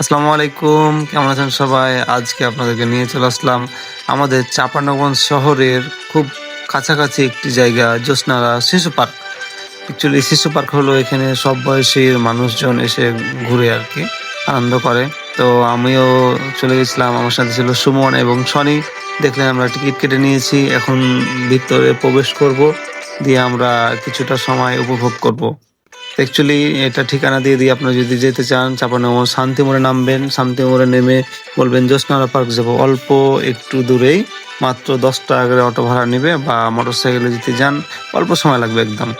আসসালামু আলাইকুম। কেমন আছেন সবাই? আজকে আপনাদেরকে নিয়ে চলে আসলাম আমাদের চাপানগঞ্জ শহরের খুব কাছাকাছি একটি জায়গা, জ্যোৎস্নারা শিশু পার্ক। অ্যাকচুয়ালি শিশু পার্ক হলো এখানে সব বয়সীর মানুষজন এসে ঘুরে আর কি, আনন্দ করে। তো আমিও চলে গেছিলাম, আমার সাথে ছিল সুমন এবং সনি। দেখলেন আমরা টিকিট কেটে নিয়েছি, এখন ভিতরে প্রবেশ করব, দিয়ে আমরা কিছুটা সময় উপভোগ করব। অ্যাকচুয়ালি এটা ঠিকানা দিয়ে দিই। আপনারা যদি যেতে চান চাপানগর শান্তিমোড়ে নামবেন। শান্তিমোড়ে নেমে বলবেন জ্যোৎস্নারা পার্ক যাব। অল্প একটু দূরেই, মাত্র দশ টাকা করে অটো ভাড়া নেবে বা মোটর সাইকেলে যেতে যান, অল্প সময় লাগবে একদম।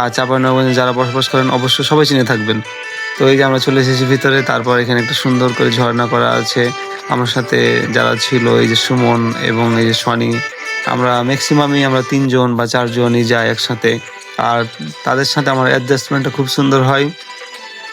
আর চাপানগঞ্জে যারা বসবাস করেন, অবশ্যই সবাই চিনে থাকবেন। তো এই যে আমরা চলে এসেছি ভিতরে, তারপর এখানে একটা সুন্দর করে ঝর্ণা করা আছে। আমার সাথে যারা ছিল, এই যে সুমন এবং এই যে সনি আমরা ম্যাক্সিমামই আমরা তিনজন বা চারজনই যাই একসাথে। আর তাদের সাথে আমার অ্যাডজাস্টমেন্টটা খুব সুন্দর হয়।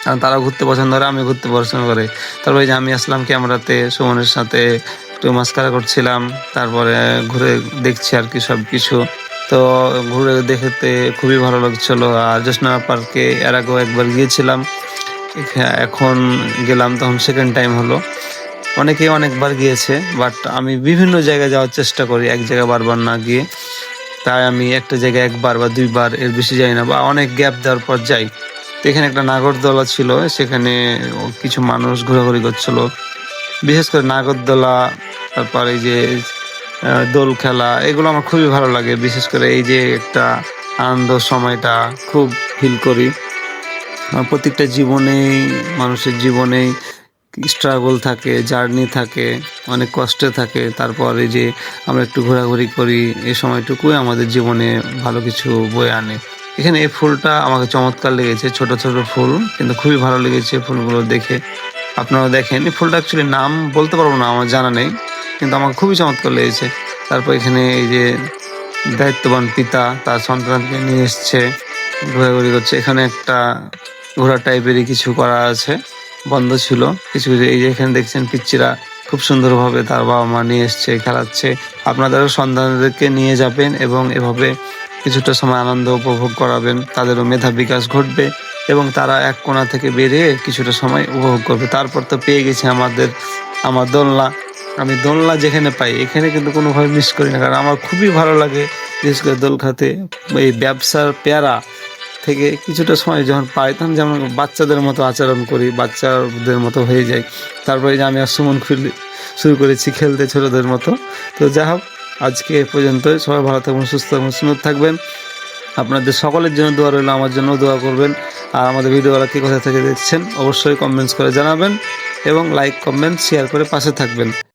আর তারা ঘুরতে পছন্দ করে আমি ঘুরতে পছন্দ করে। তারপরে যে আমি আসলাম ক্যামেরাতে, সুমনের সাথে একটু মাস্কারা করছিলাম। তারপরে ঘুরে দেখছি আর কি সব কিছু তো ঘুরে দেখতে খুবই ভালো লাগছিল। আর জ্যোৎস্না পার্কে এর আগেও একবার গিয়েছিলাম। এখা- এখন গেলাম, তখন সেকেন্ড টাইম হলো। অনেকেই অনেকবার গিয়েছে বাট আমি বিভিন্ন জায়গায় যাওয়ার চেষ্টা করি। এক জায়গায় বারবার না গিয়ে। তাই আমি একটা জায়গায় একবার বা দুইবার এর বেশি যাই না, বা অনেক গ্যাপ দেওয়ার পর যাই। তো এখানে একটা নাগরদোলা ছিল, সেখানে কিছু মানুষ ঘোরাঘুরি করছিল। বিশেষ করে নাগরদোলা, তারপর এই যে দোল খেলা, এগুলো আমার খুবই ভালো লাগে। বিশেষ করে এই যে একটা আনন্দ সময়টা খুব ফিল করি। প্রত্যেকটা জীবনেই, মানুষের জীবনেই স্ট্রাগল থাকে জার্নি থাকে, অনেক কষ্টে থাকে। তারপর এই যে আমরা একটু ঘোরাঘুরি করি, এই সময়টুকুই আমাদের জীবনে ভালো কিছু বয়ে আনে। এখানে এই ফুলটা আমাকে চমৎকার লেগেছে, ছোট ছোট ফুল, কিন্তু খুবই ভালো লেগেছে ফুলগুলো দেখে। আপনারা দেখেন, এই ফুলটা অ্যাকচুয়ালি নাম বলতে পারব না, আমার জানা নেই, কিন্তু আমার খুবই চমৎকার লেগেছে। তারপর এখানে এই যে দায়িত্ববান পিতা, তার সন্তানকে নিয়ে এসছে, ঘোরাঘুরি করছে। এখানে একটা ঘোড়া টাইপেরই কিছু করা আছে। বন্ধ ছিল। কিছু কিছু, এই যে এখানে দেখছেন পিচ্চিরা খুব সুন্দরভাবে তার বাবা মা নিয়ে এসছে, খেলাচ্ছে। আপনাদেরও সন্তানদেরকে নিয়ে যাবেন এবং এভাবে কিছুটা সময় আনন্দ উপভোগ করাবেন। তাদেরও মেধা বিকাশ ঘটবে এবং তারা এক কোণা থেকে বেরিয়ে কিছুটা সময় উপভোগ করবে। তারপর তো পেয়ে গেছে আমাদের, আমার দোলনা। আমি দোলনা যেখানে পাই, এখানে কিন্তু কোনোভাবে মিস করি না। কারণ আমার খুবই ভালো লাগে, বিশেষ করে দোল খাতে এই ব্যবসার পেয়ারা থেকে কিছুটা সময় যখন পাই তখন যেমন বাচ্চাদের মতো আচরণ করি, বাচ্চাদের মতো হয়ে যায় তারপরে যে আমি আর সুমন খুলি, শুরু করেছি খেলতে ছোটোদের মতো। তো যা হোক, আজকে এ পর্যন্ত সবাই ভালো থাকবেন, সুস্থ থাকবেন, সুন্দর থাকবেন। আপনাদের সকলের জন্য দোয়া রইল, আমার জন্য দোয়া করবেন। আর আমাদের ভিডিওগুলো কি কোথা থেকে দেখছেন, অবশ্যই কমেন্টস করে জানাবেন এবং লাইক কমেন্ট শেয়ার করে পাশে থাকবেন।